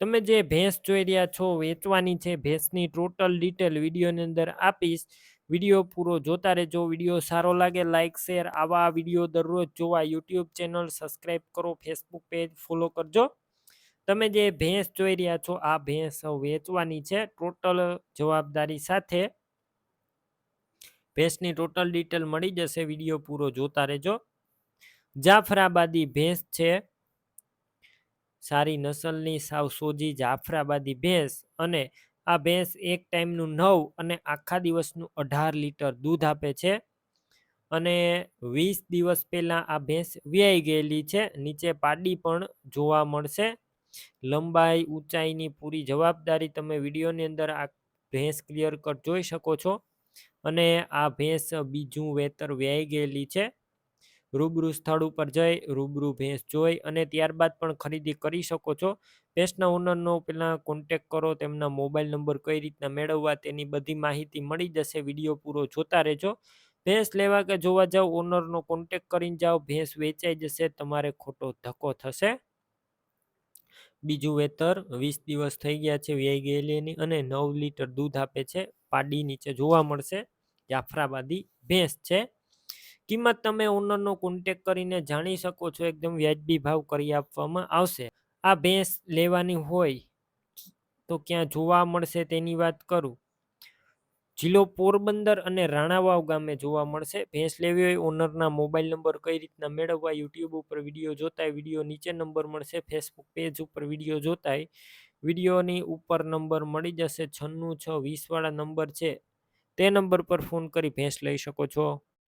તમે જે ભેંસ જોઈ રહ્યા છો, વેચવાની છે ભેંસની ટોટલ ડિટેલ વિડીયોની અંદર આપીશ. વીડિયો પૂરો જોતા રહેજો. વીડિયો સારો લાગે લાઇક શેર આવા વીડિયો દરરોજ જોવા. યુટ્યુબ ચેનલ સબસ્ક્રાઈબ કરો ફેસબુક પેજ ફોલો કરજો. તમે જે ભેંસ જોઈ રહ્યા છો, આ ભેંસ વેચવાની છે ટોટલ જવાબદારી સાથે. ભેંસની ટોટલ ડિટેલ મળી જશે. વીડિયો પૂરો જોતા રહેજો. જાફરાબાદી ભેંસ છે. સારી નસલની સાવ સોજી જાફરાબાદી ભેંસ અને આ ભેંસ એક ટાઈમનું નવ અને આખા દિવસનું અઢાર લીટર દૂધ આપે છે. અને વીસ દિવસ પહેલાં આ ભેંસ વ્યાઈ ગયેલી છે. નીચે પાડી પણ જોવા મળશે. લંબાઈ, ઊંચાઈની પૂરી જવાબદારી તમે વિડીયોની અંદર આ ભેંસ ક્લિયર કટ જોઈ શકો છો. અને આ ભેંસ બીજું વેતર વ્યાઈ ગયેલી છે. રૂબરૂ સ્થળ ઉપર જઈ, રૂબરૂ ભેંસ જોઈ અને ત્યારબાદ પણ ખરીદી કરી શકો છો. ભેંસના ઓનરનો પહેલાં કોન્ટેક કરો, તેમના મોબાઈલ નંબર કઈ રીતના મેળવવા તેની બધી માહિતી મળી જશે, વીડિયો પૂરો જોતા રહેજો. ભેંસ લેવા કે જોવા જાવ, ઓનરનો કોન્ટેક કરીને જાઓ, ભેંસ વેચાઈ જશે, તમારે ખોટો ધક્કો થશે. બીજું વેતર, વીસ દિવસ થઈ ગયા છે, વ્યાઈ ગયેલી અને નવ લીટર દૂધ આપે છે, પાડી નીચે જોવા મળશે. જાફરાબાદી ભેંસ છે. કિંમત તમે ઓનરનો કોન્ટેક કરીને જાણી શકો છો, એકદમ વ્યાજબી ભાવ કરી આપવામાં આવશે. આ ભેંસ લેવાની હોય તો ક્યાં જોવા મળશે તેની વાત કરું. જિલ્લો પોરબંદર અને રાણાવાવ ગામે જોવા મળશે. ભેંસ લેવી હોય ઓનરના મોબાઈલ નંબર કઈ રીતના મેળવવા યુટ્યુબ ઉપર વીડિયો જોતા વીડિયો નીચે નંબર મળશે ફેસબુક પેજ ઉપર વીડિયો જોતા વિડીયોની ઉપર નંબર મળી જશે, છન્નું છ વીસવાળા નંબર છે. તે નંબર પર ફોન કરી ભેંસ લઈ શકો છો.